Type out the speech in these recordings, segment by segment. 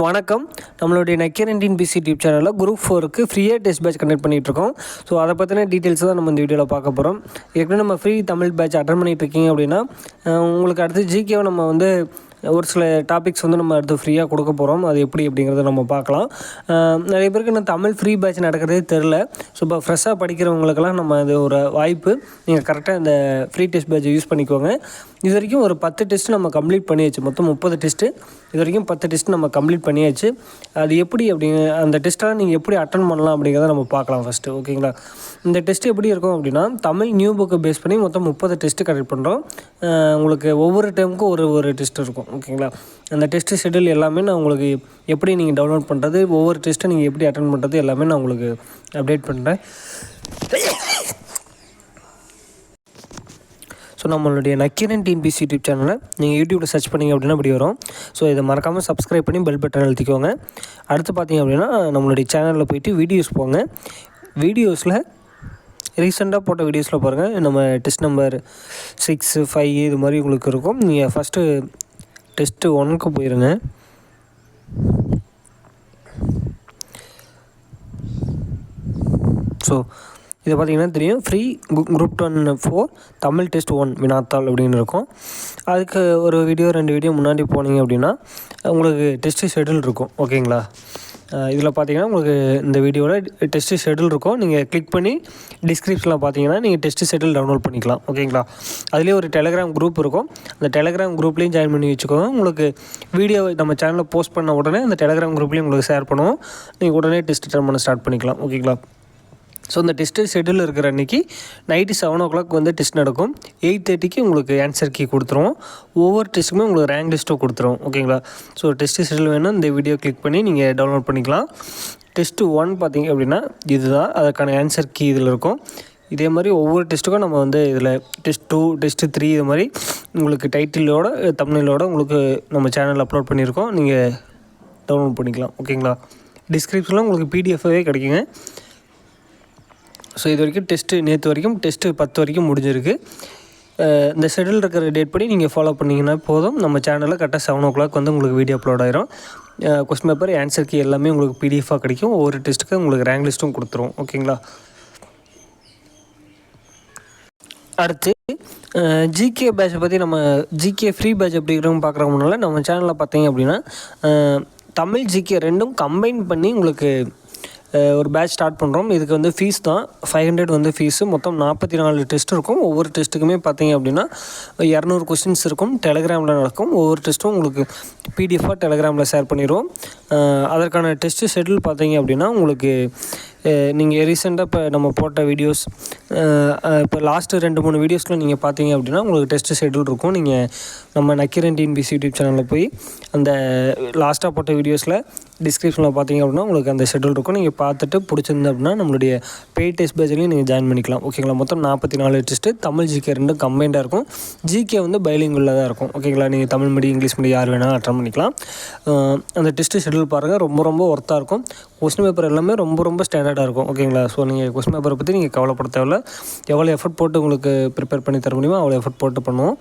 வணக்கம். நம்மளுடைய நக்கீரண்டின் பிசி டியூப் சேனலில் குரூப் ஃபோருக்கு ஃப்ரீயாக டெஸ்ட் பேட்ச் கண்டக்ட் பண்ணிகிட்ருக்கோம் ஸோ அதை பற்றின டீட்டெயில்ஸ் தான் நம்ம இந்த வீடியோவில் பார்க்க போகிறோம் ஏற்கனவே நம்ம ஃப்ரீ தமிழ் பேட்ச் அட்டன் பண்ணிகிட்ருக்கீங்க இருக்கீங்க அப்படின்னா உங்களுக்கு அடுத்து ஜிகேவை நம்ம வந்து ஒரு சில டாபிக்ஸ் வந்து நம்ம அடுத்து ஃப்ரீயாக கொடுக்க போகிறோம் அது எப்படி அப்படிங்கிறத நம்ம பார்க்கலாம். நிறைய பேருக்கு இன்னும் தமிழ் ஃப்ரீ பேட்ச் நடக்கிறதே தெரில ஸோ இப்போ ஃப்ரெஷ்ஷாக படிக்கிறவங்களுக்கெல்லாம் நம்ம அது ஒரு வாய்ப்பு. நீங்கள் கரெக்டாக இந்த ஃப்ரீ டெஸ்ட் பேட்சை யூஸ் பண்ணிக்கோங்க. இது வரைக்கும் ஒரு பத்து டெஸ்ட் நம்ம கம்ப்ளீட் பண்ணியாச்சு. மொத்தம் முப்பது டெஸ்ட்டு இது வரைக்கும் பத்து டெஸ்ட் நம்ம கம்ப்ளீட் பண்ணியாச்சு. அது எப்படி அப்படிங்க அந்த டெஸ்ட்டெல்லாம் நீங்கள் எப்படி அட்டன் பண்ணலாம் அப்படிங்கிறத நம்ம பார்க்கலாம் ஃபஸ்ட்டு ஓகேங்களா இந்த டெஸ்ட் எப்படி இருக்கும் அப்படின்னா தமிழ் நியூ புக்கை பேஸ் பண்ணி மொத்தம் முப்பது டெஸ்ட்டு கரெக்ட் பண்ணுறோம் உங்களுக்கு ஒவ்வொரு டைமுக்கும் ஒரு ஒரு டெஸ்ட் இருக்கும். ஓகேங்களா? அந்த டெஸ்ட் ஷெடியூல் எல்லாமே நான் உங்களுக்கு எப்படி நீங்கள் டவுன்லோட் பண்ணுறது ஒவ்வொரு டெஸ்ட்டை நீங்கள் எப்படி அட்டன் பண்ணுறது எல்லாமே நான் உங்களுக்கு அப்டேட் பண்ணுறேன் ஸோ நம்மளுடைய நக்கீரன் டிஎன்பிசி யூடியூப் சேனலை நீங்கள் யூடியூப்பில் சர்ச் பண்ணிங்க அப்படின்னா இப்படி வரும். ஸோ இதை மறக்காமல் சப்ஸ்கிரைப் பண்ணி பெல் பட்டன் அழுத்திக்கோங்க. அடுத்து பார்த்தீங்க அப்படின்னா நம்மளுடைய சேனலில் போயிட்டு வீடியோஸ் போங்க. வீடியோஸில் ரீசெண்டாக போட்ட வீடியோஸில் பாருங்கள் நம்ம டெஸ்ட் நம்பர் சிக்ஸு ஃபைவ் இது மாதிரி உங்களுக்கு இருக்கும். நீங்கள் ஃபஸ்ட்டு டெஸ்ட்டு ஒன்றுக்கு போயிருங்க. ஸோ இதை பார்த்தீங்கன்னா தெரியும். Free group one four Tamil test one வினாத்தாள் அப்படின்னு இருக்கும். அதுக்கு ஒரு வீடியோ ரெண்டு வீடியோ முன்னாடி போனீங்க அப்படின்னா உங்களுக்கு டெஸ்ட்டு ஷெட்யூல் இருக்கும். ஓகேங்களா இதில் பார்த்தீங்கன்னா உங்களுக்கு இந்த வீடியோவில் டெஸ்ட்டு ஷெடியூல் இருக்கும். நீங்கள் கிளிக் பண்ணி டிஸ்கிரிப்ஷனில் பார்த்தீங்கன்னா நீங்கள் டெஸ்ட்டு ஷெடியூல் டவுன்லோட் பண்ணிக்கலாம். ஓகேங்களா அதுலேயே ஒரு டெலகிராம் குரூப் இருக்கும். அந்த டெலகிராம் குரூப்லேயும் ஜாயின் பண்ணி வச்சுக்கோங்க. உங்களுக்கு வீடியோ நம்ம சேனலில் போஸ்ட் பண்ண உடனே அந்த டெலகிராம் குரூப்லேயும் உங்களுக்கு ஷேர் பண்ணுவோம். நீங்கள் உடனே டெஸ்ட் ரிட்டர்ன் பண்ண ஸ்டார்ட் பண்ணிக்கலாம். ஓகேங்களா ஸோ இந்த டெஸ்ட்டு ஷெட்யூல் இருக்கிற அன்றைக்கி நைட்டு செவன் ஓ கிளாக் வந்து டெஸ்ட் நடக்கும். எயிட் தேர்ட்டிக்கு உங்களுக்கு ஆன்சர் கீ கொடுத்துருவோம். ஒவ்வொரு டெஸ்ட்டுமே உங்களுக்கு ரேங்க் லிஸ்ட்டும் கொடுத்துருவோம். ஓகேங்களா ஸோ டெஸ்ட்டு ஷெடியூல் வேணும் இந்த வீடியோ கிளிக் பண்ணி நீங்கள் டவுன்லோட் பண்ணிக்கலாம். டெஸ்ட்டு ஒன் பார்த்தீங்க அப்படின்னா இதுதான். அதற்கான ஆன்சர் கீ இதில் இருக்கும். இதே மாதிரி ஒவ்வொரு டெஸ்ட்டுக்கும் நம்ம வந்து இதில் டெஸ்ட் டூ டெஸ்ட்டு த்ரீ இது மாதிரி உங்களுக்கு டைட்டிலோட தமிழிலோட உங்களுக்கு நம்ம சேனல் அப்லோட் பண்ணியிருக்கோம். நீங்கள் டவுன்லோட் பண்ணிக்கலாம். ஓகேங்களா டிஸ்கிரிப்ஷனில் உங்களுக்கு பிடிஎஃபாகவே கிடைக்குங்க. ஸோ இது வரைக்கும் டெஸ்ட்டு நேற்று வரைக்கும் டெஸ்ட்டு பத்து வரைக்கும் முடிஞ்சிருக்கு. இந்த ஷெடியூல் இருக்கிற டேட் படி நீங்கள் ஃபாலோ பண்ணிங்கன்னா போதும். நம்ம சேனலில் கரெக்டாக செவன் ஓ கிளாக் வந்து உங்களுக்கு வீடியோ அப்லோட் ஆயிரும். கொஸ்டின் பேப்பர் ஆன்சர் கீ எல்லாமே உங்களுக்கு பிடிஎஃபாக கிடைக்கும். ஒவ்வொரு டெஸ்ட்டுக்கு உங்களுக்கு ரேங்க் லிஸ்ட்டும் கொடுத்துரும். ஓகேங்களா அடுத்து ஜிகே பேட்சை பற்றி நம்ம ஜிகே ஃப்ரீ பேட்ச் அப்படிங்கிறவங்க பார்க்குறவங்கனால நம்ம சேனலில் பார்த்தீங்க அப்படின்னா தமிழ் ஜிகே ரெண்டும் கம்பைன் பண்ணி உங்களுக்கு ஒரு பேட்ச் ஸ்டார்ட் பண்ணுறோம் இதுக்கு வந்து ஃபீஸ் தான். ஃபைவ் ஹண்ட்ரட் வந்து ஃபீஸு மொத்தம் நாற்பத்தி நாலு டெஸ்ட் இருக்கும். ஒவ்வொரு டெஸ்ட்டுக்குமே பார்த்தீங்க அப்படின்னா இரநூறு கொஸ்டின்ஸ் இருக்கும். டெலகிராமில் நடக்கும். ஒவ்வொரு டெஸ்ட்டும் உங்களுக்கு பிடிஎஃபாக டெலகிராமில் ஷேர் பண்ணிடுவோம். அதற்கான டெஸ்ட்டு ஷெட்யூல் பார்த்தீங்க அப்படின்னா உங்களுக்கு நீங்கள் ரீசெண்டாக இப்போ நம்ம போட்ட வீடியோஸ் இப்போ லாஸ்ட்டு ரெண்டு மூணு வீடியோஸில் நீங்கள் பார்த்தீங்க அப்படின்னா உங்களுக்கு டெஸ்ட்டு ஷெட்யூல் இருக்கும். நீங்கள் நம்ம நக்கீரன் டிஎன்பிசி யூடியூப் சேனலில் போய் அந்த லாஸ்ட்டாக போட்ட வீடியோஸில் டிஸ்கிரிப்ஷனில் பார்த்தீங்க அப்படின்னா உங்களுக்கு அந்த ஷெட்யூல் இருக்கும். நீங்கள் பார்த்துட்டு பிடிச்சிருந்தது அப்படின்னா நம்மளுடைய பெய்ட் டெஸ்ட் பேஜ்லேயும் நீங்கள் ஜாயின் பண்ணிக்கலாம். ஓகேங்களா மொத்தம் நாற்பத்தி நாலு டெஸ்ட்டு தமிழ் ஜிகே ரெண்டும் கம்பைண்டாக இருக்கும். ஜிகே வந்து பைலிங்குள்ள தான் இருக்கும். ஓகேங்களா நீங்கள் தமிழ் மீடியம் இங்கிலீஷ் மீடியம் யார் வேணாலும் அட்டன் பண்ணிக்கலாம். அந்த டெஸ்ட்டு ஷெட்யூல் பாருங்கள் ரொம்ப ரொம்ப ஒர்த்தாக இருக்கும். கொஸ்டின் பேப்பர் எல்லாமே ரொம்ப ரொம்ப ஸ்டாண்டர்டாக இருக்கும். ஓகேங்களா ஸோ நீங்கள் கொஸ்டின் பேப்பரை பற்றி நீங்கள் கவலைப்பட தேவையில்ல. எவ்வளோ எஃபர்ட் போட்டு உங்களுக்கு ப்ரிப்பேர் பண்ணி தர முடியுமோ அவ்வளோ எஃபர்ட் போட்டு பண்ணுவோம்.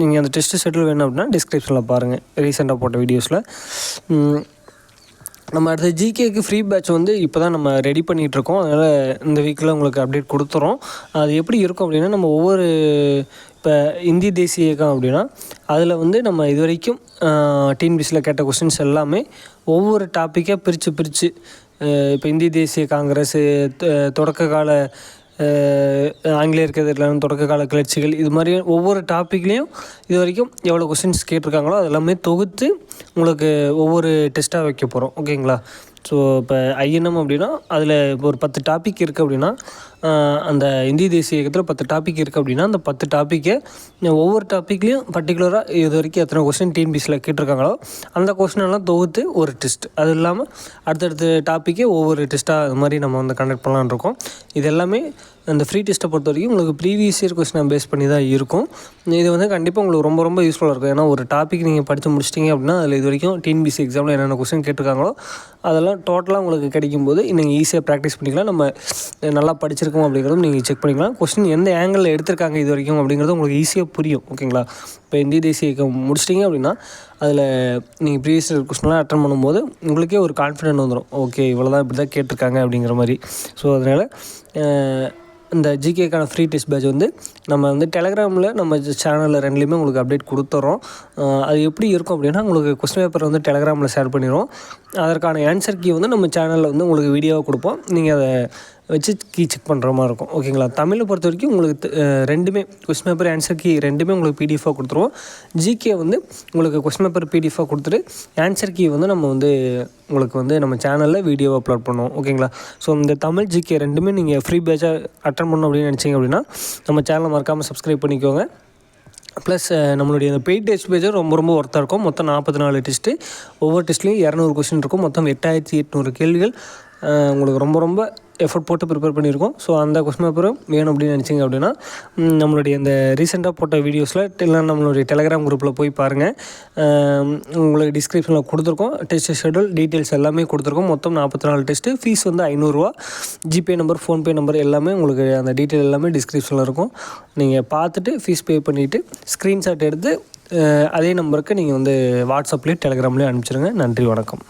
நீங்கள் அந்த டெஸ்ட்டு ஷெட்யூல் வேணும் அப்படின்னா டிஸ்கிரிப்ஷனில் பாருங்கள் ரீசெண்டாக போட்ட வீடியோஸில் நம்ம அடுத்த ஜிகேக்கு ஃப்ரீ பேட்ச் வந்து இப்போ தான் நம்ம ரெடி பண்ணிகிட்ருக்கோம் அதனால் இந்த வீக்கில் உங்களுக்கு அப்டேட் கொடுத்துறோம். அது எப்படி இருக்கும் அப்படின்னா நம்ம ஒவ்வொரு இப்போ இந்தி தேசிய இயக்கம் அப்படின்னா அதில் வந்து நம்ம இது வரைக்கும் டிஎன்பிசியில் கேட்ட கொஸ்டின்ஸ் எல்லாமே ஒவ்வொரு டாப்பிக்காக பிரித்து பிரித்து இப்போ இந்திய தேசிய காங்கிரஸ் தொடக்க கால அஹ் ஆங்கிலேயருக்கு எதிரான தொடக்க கால கிளர்ச்சிகள் இது மாதிரி ஒவ்வொரு டாப்பிக்லேயும் இது வரைக்கும் எவ்வளோ கொஸ்டின்ஸ் கேட்டிருக்காங்களோ அது எல்லாமே தொகுத்து உங்களுக்கு ஒவ்வொரு டெஸ்ட்டாக வைக்க போகிறோம் ஓகேங்களா ஸோ இப்போ ஐஎன்எம் அப்படின்னா அதில் இப்போ ஒரு பத்து டாபிக் இருக்குது அப்படின்னா அந்த இந்திய தேசிய இயக்கத்தில் பத்து டாபிக் இருக்குது அப்படின்னா அந்த பத்து டாப்பிக்கை ஒவ்வொரு டாப்பிக்லேயும் பர்டிகுலராக இது வரைக்கும் எத்தனை கொஸ்டின் டிஎன்பிசியில் கேட்டிருக்காங்களோ அந்த கொஸ்டினெல்லாம் தொகுத்து ஒரு டெஸ்ட் அது இல்லாமல் அடுத்தடுத்த டாப்பிக்கே ஒவ்வொரு டெஸ்ட்டாக அது மாதிரி நம்ம வந்து கண்டக்ட் பண்ணலான்னு இருக்கோம். இது எல்லாமே அந்த ஃப்ரீ டெஸ்ட்டை பொறுத்த வரைக்கும் உங்களுக்கு ப்ரீவியஸ் இயர் கொஸ்டினை பேஸ் பண்ணி தான் இருக்கும். இது வந்து கண்டிப்பாக உங்களுக்கு ரொம்ப ரொம்ப யூஸ்ஃபுல்லாக இருக்கும். ஏன்னா ஒரு டாபிக் நீங்கள் படித்து முடிச்சிட்டிங்க அப்படின்னா அதில் இது வரைக்கும் டிஎன்பிசி எக்ஸாமில் என்னென்ன கொஸ்டின் கேட்டிருக்காங்களோ அதெல்லாம் டோட்டலாக உங்களுக்கு கிடைக்கும்போது நீங்கள் ஈஸியாக ப்ராக்டிஸ் பண்ணிக்கலாம். நம்ம நல்லா படிச்சிருக்கோம் அப்படிங்கிறதும் நீங்கள் செக் பண்ணிக்கலாம். கொஸ்டின் எந்த ஆங்கிளில் எடுத்திருக்காங்க இது வரைக்கும் அப்படிங்கிறது உங்களுக்கு ஈஸியாக புரியும் ஓகேங்களா இப்போ இந்திய தேசிய இயக்கம் முடிச்சிட்டிங்க அப்படின்னா அதில் நீங்கள் ப்ரீவியஸ் கொஸ்டின்லாம் அட்டன் பண்ணும்போது உங்களுக்கே ஒரு கான்ஃபிடென்ட் வந்துடும் ஓகே இவ்வளோ தான் இப்படி தான் கேட்டிருக்காங்க அப்படிங்கிற மாதிரி. ஸோ அதனால் இந்த ஜிகேக்கான ஃப்ரீ டெஸ்ட் பேட்ச் வந்து நம்ம வந்து டெலகிராமில் நம்ம சேனலில் ரெண்டுலேயுமே உங்களுக்கு அப்டேட் கொடுத்துறோம். அது எப்படி இருக்கும் அப்படின்னா உங்களுக்கு கொஸ்டின் பேப்பர் வந்து டெலகிராமில் ஷேர் பண்ணிடுவோம் அதற்கான ஆன்சர் கீ வந்து நம்ம சேனலில் வந்து உங்களுக்கு வீடியோவாக கொடுப்போம். நீங்கள் அதை வச்சு கீ செக் பண்ணுற மாதிரி இருக்கும். ஓகேங்களா தமிழை பொறுத்த வரைக்கும் உங்களுக்கு ரெண்டுமே கொஸ்டின் பேப்பர் ஆன்சர் கீ ரெண்டுமே உங்களுக்கு பிடிஎஃபாக கொடுத்துருவோம். ஜிகே வந்து உங்களுக்கு கொஸ்டின் பேப்பர் பிடிஎஃபாக கொடுத்துட்டு ஆன்சர் கீ வந்து நம்ம வந்து உங்களுக்கு வந்து நம்ம சேனலில் வீடியோ அப்லோட் பண்ணுவோம். ஓகேங்களா ஸோ இந்த தமிழ் ஜிகே ரெண்டுமே நீங்கள் ஃப்ரீ பேஜாக அட்டன் பண்ணணும் அப்படின்னு நினச்சிங்க அப்படின்னா நம்ம சேனலை மறக்காமல் சப்ஸ்கிரைப் பண்ணிக்கோங்க. ப்ளஸ் நம்மளுடைய அந்த பெய்ட் டெஸ்ட் பேஜும் ரொம்ப ரொம்ப ஒர்த்தாக இருக்கும். மொத்தம் நாற்பத்தி நாலு டெஸ்ட்டு ஒவ்வொரு டெஸ்ட்லேயும் இரநூறு கொஸ்டின் இருக்கும். மொத்தம் எட்டாயிரத்தி எட்நூறு கேள்விகள். உங்களுக்கு ரொம்ப ரொம்ப எஃபர்ட் போட்டு ப்ரிப்பேர் பண்ணியிருக்கோம். ஸோ அந்த கொஸ்டின் பேப்பரும் வேணும் அப்படின்னு நினச்சிங்க அப்படின்னா நம்மளுடைய இந்த ரீசெண்டாக போட்ட வீடியோஸில் இல்லை நம்மளுடைய டெலகிராம் குரூப்பில் போய் பாருங்கள் உங்களுக்கு டிஸ்கிரிப்ஷனில் கொடுத்துருக்கோம். டெஸ்ட் ஷெடியூல் டீட்டெயில்ஸ் எல்லாமே கொடுத்துருக்கோம். மொத்தம் நாற்பத்தி நாலு டெஸ்ட்டு ஃபீஸ் வந்து ஐநூறுரூவா ஜிபே நம்பர் ஃபோன்பே நம்பர் எல்லாமே உங்களுக்கு அந்த டீட்டெயில் எல்லாமே டிஸ்கிரிப்ஷனில் இருக்கும். நீங்கள் பார்த்துட்டு ஃபீஸ் பே பண்ணிவிட்டு ஸ்க்ரீன்ஷாட் எடுத்து அதே நம்பருக்கு நீங்கள் வந்து வாட்ஸ்அப்லேயும் டெலகிராம்லேயும் அனுப்பிச்சிடுங்க நன்றி வணக்கம்.